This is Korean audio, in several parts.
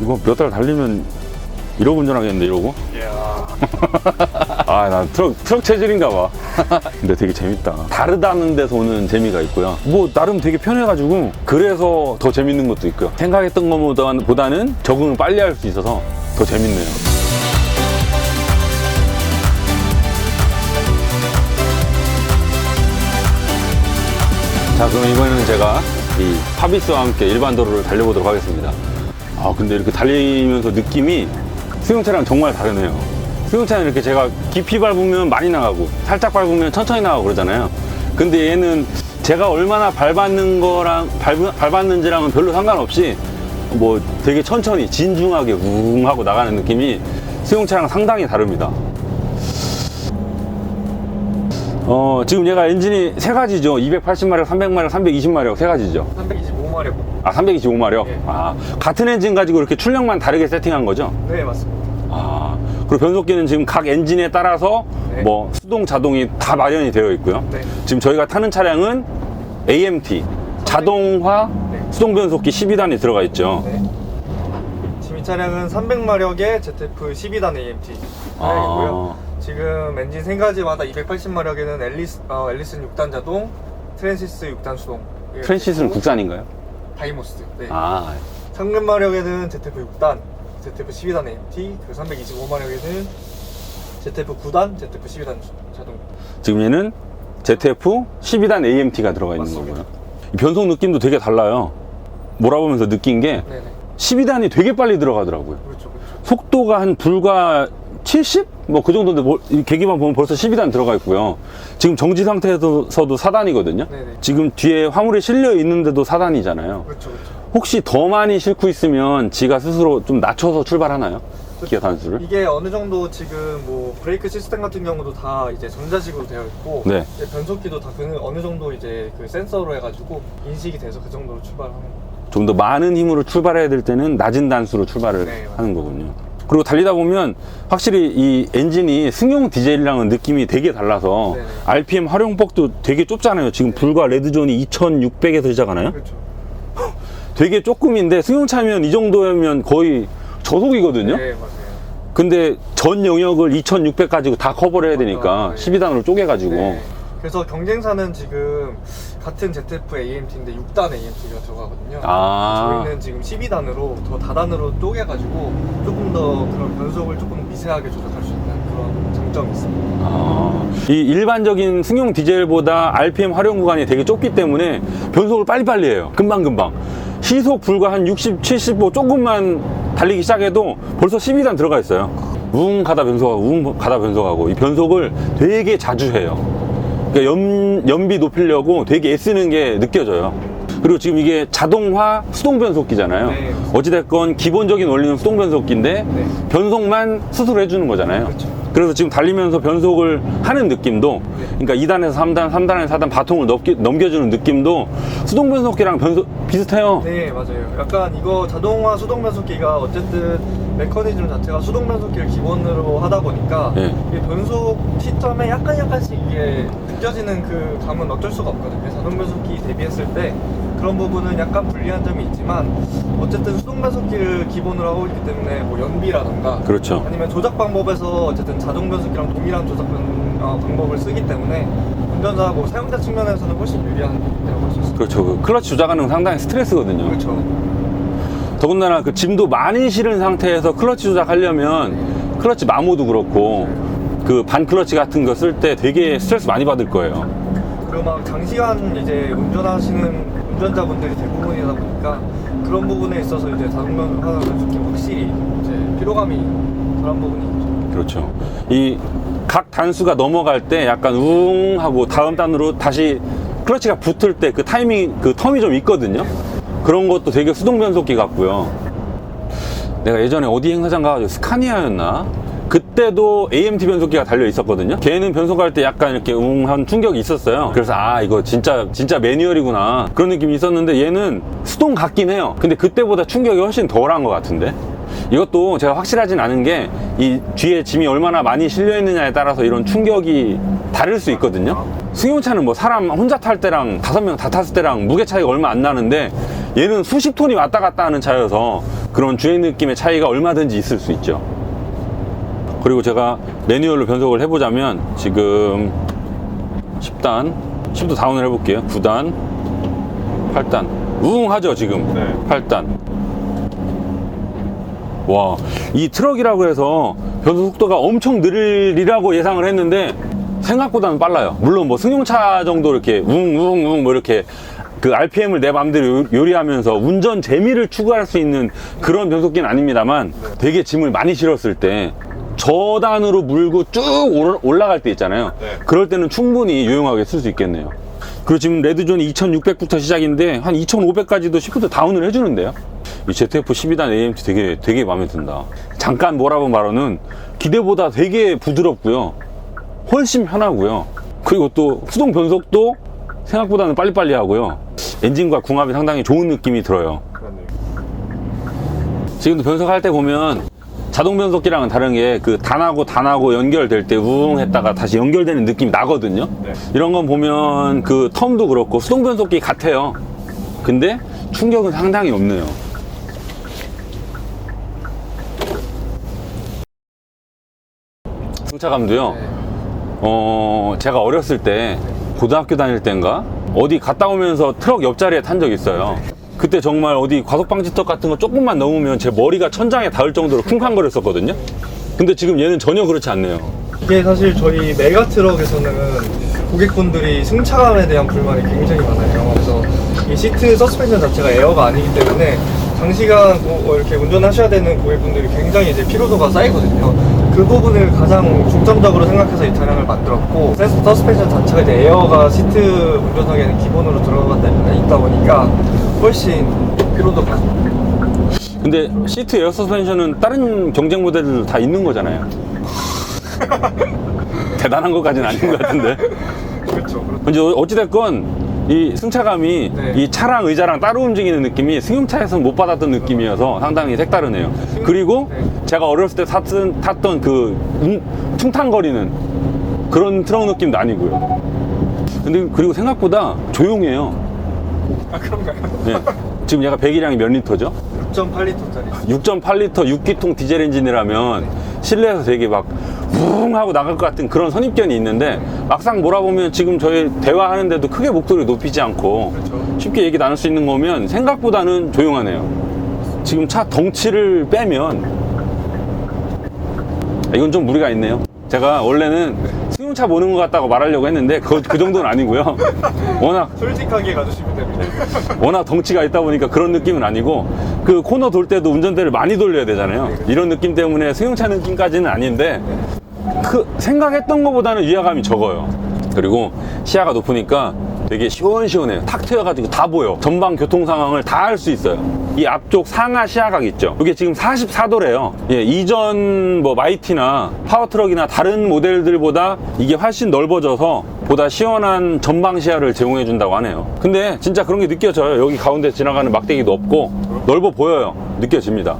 이거 몇 달 달리면 이러고 운전하겠는데 이러고? 아나 트럭 트럭 체질인가 봐. 근데 되게 재밌다. 다르다는 데서 오는 재미가 있고요. 뭐 나름 되게 편해가지고 그래서 더 재밌는 것도 있고요. 생각했던 것보다는 적응을 빨리 할 수 있어서 더 재밌네요. 자 그럼 이번에는 제가 이 파비스와 함께 일반 도로를 달려보도록 하겠습니다 아 근데 이렇게 달리면서 느낌이 수용차랑 정말 다르네요 수용차는 이렇게 제가 깊이 밟으면 많이 나가고 살짝 밟으면 천천히 나가고 그러잖아요 근데 얘는 제가 얼마나 밟았는 거랑 밟, 밟았는지랑은 별로 상관없이 뭐 되게 천천히 진중하게 웅 하고 나가는 느낌이 수용차랑 상당히 다릅니다 어, 지금 얘가 엔진이 세 가지죠. 280마력, 300마력, 320마력 세 가지죠. 325마력. 아, 325마력. 예. 아, 같은 엔진 가지고 이렇게 출력만 다르게 세팅한 거죠? 네, 맞습니다. 아, 그리고 변속기는 지금 각 엔진에 따라서 네. 뭐 수동, 자동이 다 마련이 되어 있고요. 네. 지금 저희가 타는 차량은 AMT, 자동화 네. 수동 변속기 12단이 들어가 있죠. 네. 지금 이 차량은 300마력의 ZF 12단 AMT 아. 차량이고요. 지금 엔진 세 가지마다 280마력에는 앨리스, 어, 앨리슨 6단 자동, 트랜시스 6단 수동. 있고, 국산인가요? 다이모스. 네. 아, 300마력에는 ZF 6단, ZF 12단 AMT, 그리고 325마력에는 ZF 9단, ZF 12단 자동. 지금 얘는 ZF 12단 AMT가 들어가 있는 맞습니다. 거고요. 이 변속 느낌도 되게 달라요. 몰아보면서 느낀 게 네네. 12단이 되게 빨리 들어가더라고요. 그렇죠, 그렇죠. 속도가 한 불과 70? 뭐 그 정도인데 뭐, 이 계기만 보면 벌써 12단 들어가 있고요. 지금 정지 상태에서도 4단이거든요. 네네. 지금 뒤에 화물이 실려 있는데도 4단이잖아요. 그렇죠, 그렇죠. 혹시 더 많이 싣고 있으면 지가 스스로 좀 낮춰서 출발하나요? 기어 단수를? 이게 어느 정도 지금 뭐 브레이크 시스템 같은 경우도 다 이제 전자식으로 되어 있고 네. 이제 변속기도 다 그 어느 정도 이제 그 센서로 해가지고 인식이 돼서 그 정도로 출발하는 거예요. 좀 더 많은 힘으로 출발해야 될 때는 낮은 단수로 출발을 네. 하는 거군요. 그리고 달리다 보면 확실히 이 엔진이 승용 디젤이랑은 느낌이 되게 달라서 네네. RPM 활용폭도 되게 좁잖아요. 지금 불과 레드존이 2600에서 시작하나요? 그렇죠. 되게 조금인데 승용차면 이 정도면 거의 저속이거든요. 네 맞아요. 근데 전 영역을 2600 가지고 다 커버를 해야 되니까 맞아요. 네. 12단으로 쪼개가지고 네. 그래서 경쟁사는 지금 같은 ZF AMT인데 6단 AMT가 들어가거든요. 아. 저희는 지금 12단으로 더 다단으로 쪼개가지고 조금 더 그런 변속을 조금 미세하게 조작할 수 있는 그런 장점이 있습니다. 아, 이 일반적인 승용 디젤보다 RPM 활용 구간이 되게 좁기 때문에 변속을 빨리빨리 해요. 금방금방. 시속 불과 한 60, 75 조금만 달리기 시작해도 벌써 12단 들어가 있어요. 웅 가다 변속하고 웅 가다 변속하고 이 변속을 되게 자주 해요. 그러니까 연, 연비 높이려고 되게 애쓰는 게 느껴져요. 그리고 지금 이게 자동화 수동 변속기잖아요. 네. 어찌됐건 기본적인 원리는 수동 변속기인데 네. 변속만 스스로 해주는 거잖아요. 그렇죠. 그래서 지금 달리면서 변속을 하는 느낌도 네. 그러니까 2단에서 3단, 3단에서 4단 바통을 넘기, 넘겨주는 느낌도 수동 변속기랑 변속 비슷해요. 네 맞아요. 약간 이거 자동화 수동 변속기가 어쨌든 메커니즘 자체가 수동 변속기를 기본으로 하다 보니까 네. 이게 변속 시점에 약간 약간씩 이게 느껴지는 그 감은 어쩔 수가 없거든요. 자동 변속기 대비했을 때 그런 부분은 약간 불리한 점이 있지만 어쨌든 수동 변속기를 기본으로 하고 있기 때문에 뭐 연비라던가 그렇죠. 아니면 조작 방법에서 어쨌든 자동 변속기랑 동일한 조작 방- 어, 방법을 쓰기 때문에 운전자 뭐 사용자 측면에서는 훨씬 유리한 부분이라고 볼수 있습니다. 그렇죠. 그 클러치 조작하는 건 상당히 스트레스거든요. 그렇죠. 더군다나 그 짐도 많이 실은 상태에서 클러치 조작하려면 클러치 마모도 그렇고 그 반 클러치 같은 거 쓸 때 되게 스트레스 많이 받을 거예요. 그리고 막 장시간 이제 운전하시는 운전자분들이 대부분이다 보니까 그런 부분에 있어서 이제 자동변 하는 변속기 확실히 이제 피로감이 덜한 부분이 있죠. 그렇죠. 이 각 단수가 넘어갈 때 약간 웅 하고 다음 단으로 다시 클러치가 붙을 때 그 타이밍, 그 텀이 좀 있거든요. 그런 것도 되게 수동 변속기 같고요. 내가 예전에 어디 행사장 가가지고 스카니아였나? 그때도 AMT 변속기가 달려 있었거든요. 걔는 변속할 때 약간 이렇게 웅한 충격이 있었어요. 그래서 아 이거 진짜 진짜 매뉴얼이구나 그런 느낌이 있었는데 얘는 수동 같긴 해요. 근데 그때보다 충격이 훨씬 덜한 것 같은데. 이것도 제가 확실하진 않은 게 이 뒤에 짐이 얼마나 많이 실려 있느냐에 따라서 이런 충격이 다를 수 있거든요. 승용차는 뭐 사람 혼자 탈 때랑 다섯 명 다 탔을 때랑 무게 차이가 얼마 안 나는데 얘는 수십 톤이 왔다 갔다 하는 차여서 그런 주행 느낌의 차이가 얼마든지 있을 수 있죠. 그리고 제가 매뉴얼로 변속을 해보자면 지금 10단, 10도 다운을 해볼게요. 9단, 8단. 우웅 하죠, 지금. 네. 8단. 와, 이 트럭이라고 해서 변속 속도가 엄청 느리라고 예상을 했는데 생각보다는 빨라요. 물론 뭐 승용차 정도 이렇게 우웅우웅 뭐 이렇게 그 RPM을 내 마음대로 요- 요리하면서 운전 재미를 추구할 수 있는 그런 변속기는 아닙니다만 되게 짐을 많이 실었을 때 저단으로 물고 쭉 올- 올라갈 때 있잖아요. 네. 그럴 때는 충분히 유용하게 쓸 수 있겠네요. 그리고 지금 레드존이 2600부터 시작인데 한 2500까지도 시프트 다운을 해주는데요. 이 ZF 12단 AMT 되게 되게 마음에 든다. 잠깐 뭐라고 말하는 기대보다 되게 부드럽고요. 훨씬 편하고요. 그리고 또 수동 변속도 생각보다는 빨리빨리 하고요. 엔진과 궁합이 상당히 좋은 느낌이 들어요. 지금도 변속할 때 보면 자동 변속기랑은 다른 게 그 단하고 단하고 연결될 때 우웅 했다가 다시 연결되는 느낌이 나거든요. 네. 이런 건 보면 그 텀도 그렇고 수동 변속기 같아요. 근데 충격은 상당히 없네요. 승차감도요. 네. 어, 제가 어렸을 때 고등학교 다닐 때인가 어디 갔다 오면서 트럭 옆자리에 탄 적 있어요. 그때 정말 어디 과속방지턱 같은 거 조금만 넘으면 제 머리가 천장에 닿을 정도로 쿵쾅거렸었거든요. 근데 지금 얘는 전혀 그렇지 않네요. 이게 사실 저희 메가트럭에서는 고객분들이 승차감에 대한 불만이 굉장히 많아요. 그래서 이 시트 서스펜션 자체가 에어가 아니기 때문에 장시간 고- 이렇게 운전하셔야 되는 고객분들이 굉장히 이제 피로도가 쌓이거든요. 그 부분을 가장 중점적으로 생각해서 이 차량을 만들었고 세- 서스펜션 자체가 이제 에어가 시트 운전석에는 기본으로 들어가 있다 보니까 훨씬 피로도가 근데 시트 에어 서스펜션은 다른 경쟁 모델들도 다 있는 거잖아요. 대단한 것까지는 아닌 것 같은데. 그렇죠. 이제 어찌됐건 이 승차감이 네. 이 차랑 의자랑 따로 움직이는 느낌이 승용차에서는 못 받았던 느낌이어서 상당히 색다르네요. 그리고 네. 제가 어렸을 때 탔던, 탔던 그 음, 퉁탕거리는 그런 트럭 느낌도 아니고요. 근데 그리고 생각보다 조용해요. 아 그런가요? 예. 지금 얘가 배기량이 몇 리터죠? 6.8리터짜리 6.8리터 6기통 디젤 엔진이라면 실내에서 되게 막 우웅 하고 나갈 것 같은 그런 선입견이 있는데 막상 몰아보면 지금 저희 대화하는데도 크게 목소리 높이지 않고 그렇죠. 쉽게 얘기 나눌 수 있는 거면 생각보다는 조용하네요. 지금 차 덩치를 빼면 이건 좀 무리가 있네요. 제가 원래는 차 보는 것 같다고 말하려고 했는데 그, 그 정도는 아니고요. 워낙 솔직하게 가주시면 됩니다. 워낙 덩치가 있다 보니까 그런 느낌은 아니고 그 코너 돌 때도 운전대를 많이 돌려야 되잖아요. 이런 느낌 때문에 승용차 느낌까지는 아닌데 그 생각했던 것보다는 위화감이 적어요. 그리고 시야가 높으니까 되게 시원시원해요. 탁 트여가지고 다 보여. 전방 교통 상황을 다 알 수 있어요. 이 앞쪽 상하 시야각 있죠. 이게 지금 44도래요. 예, 이전 뭐 마이티나 파워트럭이나 다른 모델들보다 이게 훨씬 넓어져서 보다 시원한 전방 시야를 제공해 준다고 하네요. 근데 진짜 그런 게 느껴져요. 여기 가운데 지나가는 막대기도 없고 넓어 보여요. 느껴집니다.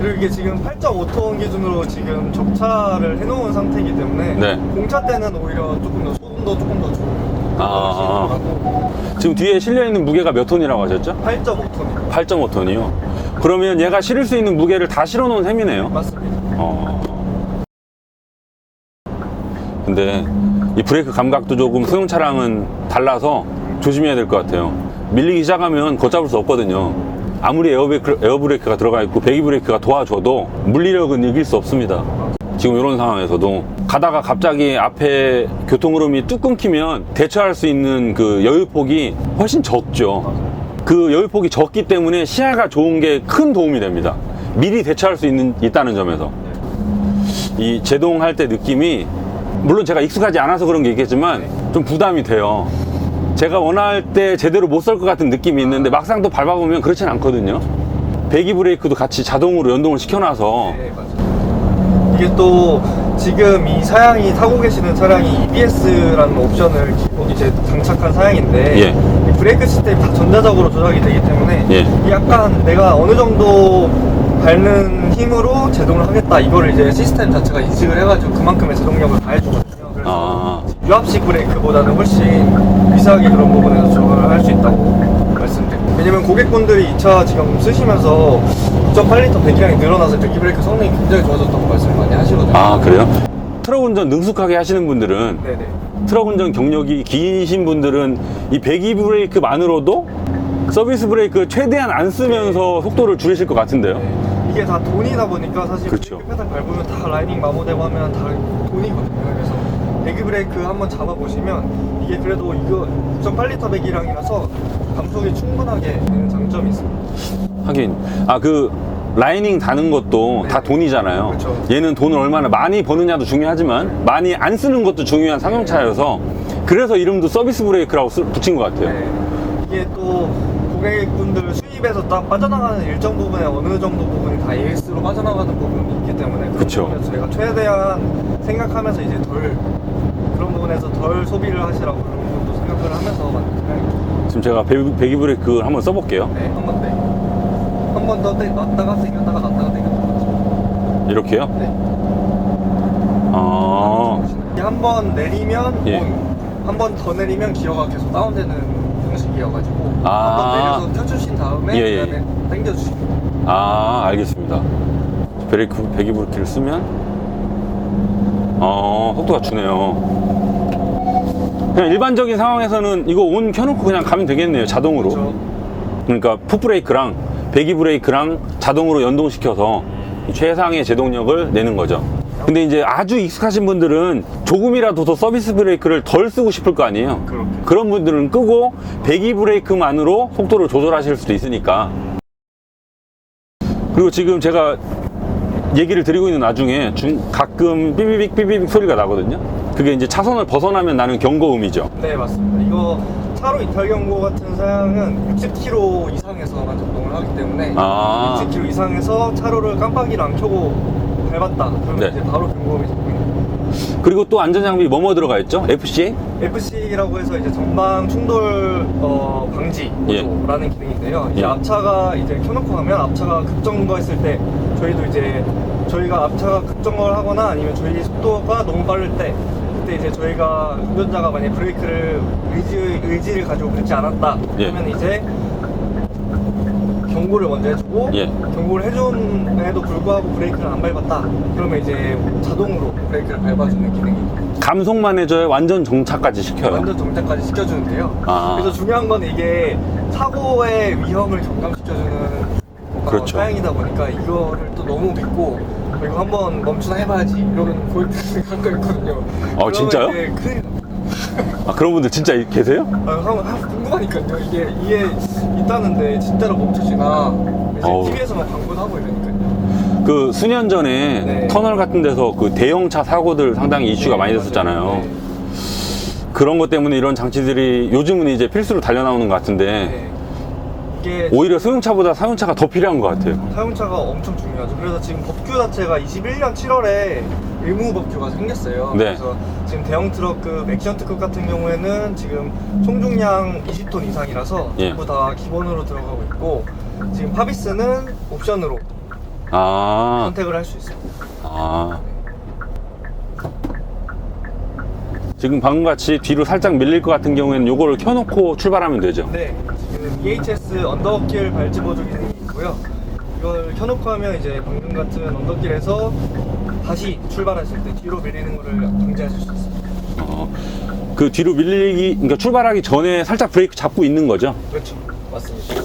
그리고 이게 지금 8.5톤 기준으로 지금 적차를 해놓은 상태이기 때문에 네. 공차 때는 오히려 조금 더 소음도 조금 더 좋은 아. 지금 뒤에 실려 있는 무게가 몇 톤이라고 하셨죠? 8.5톤이요. 8.5톤이요. 그러면 얘가 실을 수 있는 무게를 다 실어 놓은 셈이네요. 맞습니다. 어. 근데 이 브레이크 감각도 조금 소형 차량은 달라서 조심해야 될 것 같아요. 밀리기 시작하면 걷잡을 수 없거든요. 아무리 에어브레이크, 에어브레이크가 들어가 있고 배기 브레이크가 도와줘도 물리력은 이길 수 없습니다. 지금 이런 상황에서도 가다가 갑자기 앞에 교통 흐름이 뚝 끊기면 대처할 수 있는 그 여유폭이 훨씬 적죠. 그 여유폭이 적기 때문에 시야가 좋은 게 큰 도움이 됩니다. 미리 대처할 수 있는, 있다는 점에서. 이 제동할 때 느낌이 물론 제가 익숙하지 않아서 그런 게 있겠지만 좀 부담이 돼요. 제가 원할 때 제대로 못설것 같은 느낌이 있는데 막상 또 밟아보면 그렇진 않거든요. 배기 브레이크도 같이 자동으로 연동을 시켜놔서. 이게 또 지금 이 사양이 타고 계시는 차량이 EBS라는 옵션을 기본 이제 장착한 사양인데 예. 이 브레이크 시스템이 다 전자적으로 조작이 되기 때문에 예. 이 약간 내가 어느 정도 밟는 힘으로 제동을 하겠다 이거를 이제 시스템 자체가 인식을 해가지고 그만큼의 제동력을 가해주거든요. 그래서 아, 유압식 브레이크보다는 훨씬 미세하게 그런 부분에서 조절을 할 수 있다고 말씀드립니다. 왜냐면 고객분들이 이 차 지금 쓰시면서 2.8리터 배기량이 늘어나서 배기 브레이크 성능이 굉장히 좋아졌다고 말씀을 많이 하시거든요. 아, 그래요? 트럭 운전 능숙하게 하시는 분들은 네네. 트럭 운전 경력이 기신 분들은 이 배기 브레이크만으로도 서비스 브레이크 최대한 안 쓰면서 속도를 줄이실 것 같은데요. 네. 이게 다 돈이다 보니까 사실 그렇죠. 페달 밟으면 다 라이닝 마모되고 하면 다 돈이거든요. 그래서 배기 브레이크 한번 잡아보시면 이게 그래도 이거 2.8리터 배기량이라서 감속이 충분하게 되는 장점이 있습니다. 하긴 아그 라이닝 다는 것도 네. 다 돈이잖아요. 그렇죠. 얘는 돈을 얼마나 많이 버느냐도 중요하지만 많이 안 쓰는 것도 중요한 상용차여서 그래서 이름도 서비스 브레이크라고 쓰- 붙인 것 같아요. 네. 이게 또 고객분들 수입에서 딱 빠져나가는 일정 부분에 어느 정도 부분이 다 AS로 빠져나가는 부분이 있기 때문에. 부분에서 저희가 최대한 생각하면서 이제 덜 그런 부분에서 덜 소비를 하시라고 그런 부분도 생각을 하면서 만든 생각입니다. 지금 제가 배, 배기 브레이크 한번 써볼게요. 네, 한 번 네. 한번 더 놨다가 당겼다가 놨다가 당겼다가 이렇게요? 네. 아, 한 번 내리면 예. 한 번 더 내리면 기어가 계속 다운되는 형식이어가지고 아. 한 번 내려서 켜주신 다음에 예, 예. 그다음에 당겨주시면 아 알겠습니다. 브레이크 배기 브레이크를 쓰면 어 속도가 주네요. 그냥 일반적인 상황에서는 이거 온 켜놓고 그냥 가면 되겠네요 자동으로. 그러니까 풋브레이크랑 배기 브레이크랑 자동으로 연동시켜서 이 최상의 제동력을 내는 거죠. 근데 이제 아주 익숙하신 분들은 조금이라도 더 서비스 브레이크를 덜 쓰고 싶을 거 아니에요. 그렇게. 그런 분들은 끄고 배기 브레이크만으로 속도를 조절하실 수도 있으니까. 그리고 지금 제가 얘기를 드리고 있는 와중에 중, 가끔 삐비빅 삐비빅 소리가 나거든요. 그게 이제 차선을 벗어나면 나는 경고음이죠. 네 맞습니다. 이거 차로 이탈 경고 같은 사양은 60km 이상에서만 작동을 하기 때문에 아. 60km 이상에서 차로를 깜빡이를 안 켜고 밟았다. 그러면 네. 이제 바로 경고음이 잡힙니다. 그리고 또 안전장비 뭐뭐 들어가 있죠? FCA? FC라고 해서 이제 전방 충돌 어, 방지 예. 기능인데요. 이제 예. 앞차가 이제 켜놓고 가면 앞차가 급정거했을 때 저희도 이제 저희가 앞차가 급정거를 하거나 아니면 저희 속도가 너무 빠를 때 그때 이제 저희가 운전자가 만약 브레이크를 의지, 의지를 가지고 밟지 않았다 예. 그러면 이제 경고를 먼저 해주고 예. 경고를 해준에도 불구하고 브레이크를 안 밟았다 그러면 이제 자동으로 브레이크를 밟아주는 기능입니다. 감속만 해줘야 완전 정차까지 시켜요. 완전 정차까지 시켜주는데요. 아. 그래서 중요한 건 이게 사고의 위험을 경감시켜주는 어, 그렇죠. 사양이다 보니까 이거를 또 너무 믿고 어, 이거 한번 멈추나 해봐야지 이러는 고객들이 가끔 있거든요. 그러면 진짜요? 큰일 납니다. 아, 그런 분들 진짜 이- 계세요? 아, 한번 한- 궁금하니까요. 이게 이게 있다는데 진짜로 멈추시나 어우. 이제 TV에서만 광고도 하고 이러니까요. 그 수년 전에 네. 터널 같은 데서 그 대형차 사고들 상당히 이슈가 많이 됐었잖아요. 네. 그런 것 때문에 이런 장치들이 요즘은 이제 필수로 달려 나오는 것 같은데 네. 이게 오히려 승용차보다 사용차가 더 필요한 것 같아요. 사용차가 엄청 중요하죠. 그래서 지금 법규 자체가 21년 7월에 의무 법규가 생겼어요. 네. 그래서 지금 대형 트럭급, 액션 특급 같은 경우에는 지금 총중량 20톤 이상이라서 예. 전부 다 기본으로 들어가고 있고 지금 파비스는 옵션으로 아, 선택을 할 수 있습니다. 아. 지금 방금 같이 뒤로 살짝 밀릴 것 같은 경우에는 요거를 켜놓고 출발하면 되죠. 네, 지금 EHS 언더길 발지 보조 기능이 있고요. 이걸 켜놓고 하면 이제 방금 같은 언더길에서 다시 출발하실 때 뒤로 밀리는 거를 방지하실 수 있습니다. 어, 그 뒤로 밀리기, 그러니까 출발하기 전에 살짝 브레이크 잡고 있는 거죠. 그렇죠, 맞습니다.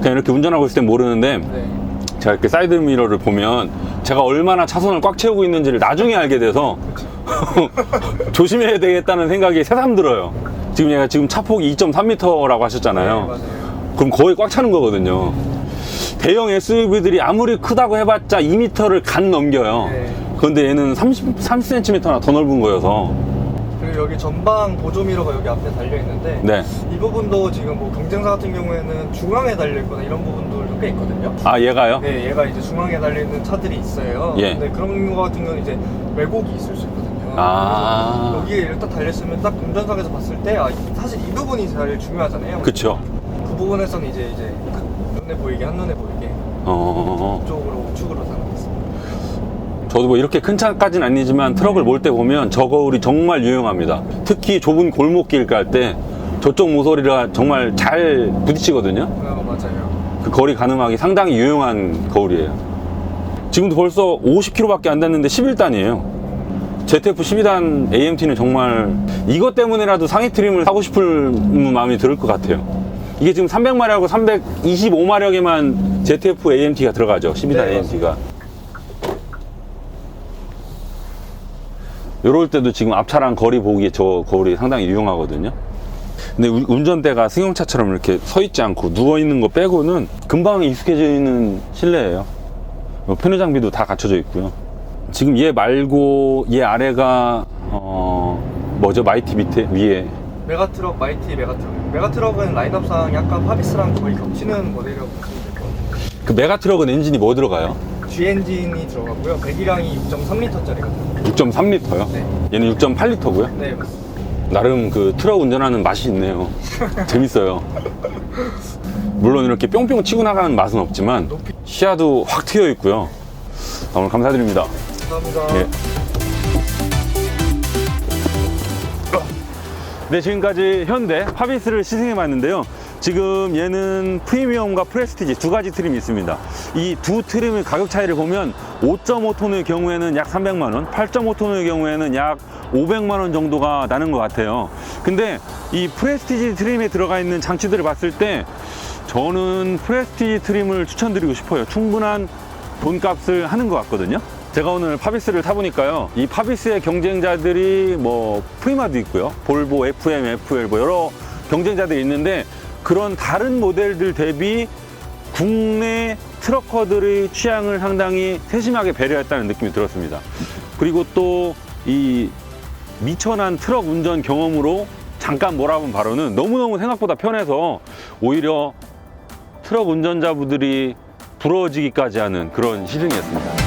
그냥 이렇게 운전하고 있을 땐 모르는데 네. 제가 이렇게 사이드 미러를 보면 제가 얼마나 차선을 꽉 채우고 있는지를 나중에 알게 돼서 조심해야 되겠다는 생각이 새삼 들어요. 지금 얘가 지금 차폭이 2.3m라고 하셨잖아요. 네. 그럼 거의 꽉 차는 거거든요. 대형 SUV들이 아무리 크다고 해봤자 2m를 간 넘겨요. 네. 그런데 얘는 30, 30cm나 더 넓은 거여서. 그리고 여기 전방 보조 미러가 여기 앞에 달려 있는데 네. 이 부분도 지금 뭐 경쟁사 같은 경우에는 중앙에 달려 있거나 이런 부분도 꽤 있거든요. 아, 얘가요? 네, 얘가 이제 중앙에 달려 있는 차들이 있어요. 예. 근데 그런 거 같은 경우는 이제 왜곡이 있을 수 있거든요. 아. 여기에 일단 달렸으면 딱 운전석에서 봤을 때 아, 이- 사실 이 부분이 제일 중요하잖아요. 그쵸. 그 부분에서는 이제 이제 딱 눈에 보이게 한 눈에 보이게 어. 쪽으로 우측으로 달아놨습니다. 저도 뭐 이렇게 큰 차까지는 아니지만 트럭을 몰 때 보면 저 거울이 정말 유용합니다. 특히 좁은 골목길 갈 때 저쪽 모서리가 정말 잘 부딪히거든요. 어, 맞아요. 그 거리 가늠하기 상당히 유용한 거울이에요. 지금도 벌써 50km밖에 안 됐는데 11단이에요. ZF 12단 AMT는 정말 이것 때문에라도 상위 트림을 사고 싶을 마음이 들것 같아요. 이게 지금 300마력하고 325마력에만 ZF AMT가 들어가죠. 12단 네, AMT가. 요럴 때도 지금 앞차랑 거리 보기에 저 거울이 상당히 유용하거든요. 근데 우- 운전대가 승용차처럼 이렇게 서 있지 않고 누워 있는 거 빼고는 금방 익숙해져 있는 실내예요. 어, 편의 장비도 다 갖춰져 있고요. 지금 얘 말고 얘 아래가 어 뭐죠 마이티 밑에 위에 메가트럭, 마이티 메가트럭. 메가트럭은 라인업상 약간 파비스랑 거의 겹치는 모델이라고 보시면 될 것 같아요. 그 메가트럭은 엔진이 뭐 들어가요? G 엔진이 들어가고요. 배기량이 6.3리터짜리거든요. 6.3리터요. 네. 얘는 6.8리터고요. 네, 맞습니다. 나름 그 트럭 운전하는 맛이 있네요. 재밌어요. 물론 이렇게 뿅뿅 치고 나가는 맛은 없지만 시야도 확 트여 있고요. 아, 오늘 감사드립니다. 감사합니다. 예. 네, 지금까지 현대 파비스를 시승해 봤는데요. 지금 얘는 프리미엄과 프레스티지 두 가지 트림이 있습니다. 이 두 트림의 가격 차이를 보면 5.5톤의 경우에는 약 300만 원, 8.5톤의 경우에는 약 500만 원 정도가 나는 것 같아요. 근데 이 프레스티지 트림에 들어가 있는 장치들을 봤을 때 저는 프레스티지 트림을 추천드리고 싶어요. 충분한 돈값을 하는 것 같거든요. 제가 오늘 파비스를 타보니까요. 이 파비스의 경쟁자들이 뭐 프리마도 있고요. 볼보, FM, FL 뭐 여러 경쟁자들이 있는데 그런 다른 모델들 대비 국내 트럭커들의 취향을 상당히 세심하게 배려했다는 느낌이 들었습니다. 그리고 또 이 미천한 트럭 운전 경험으로 잠깐 몰아본 바로는 너무너무 생각보다 편해서 오히려 트럭 운전자분들이 부러워지기까지 하는 그런 시승이었습니다.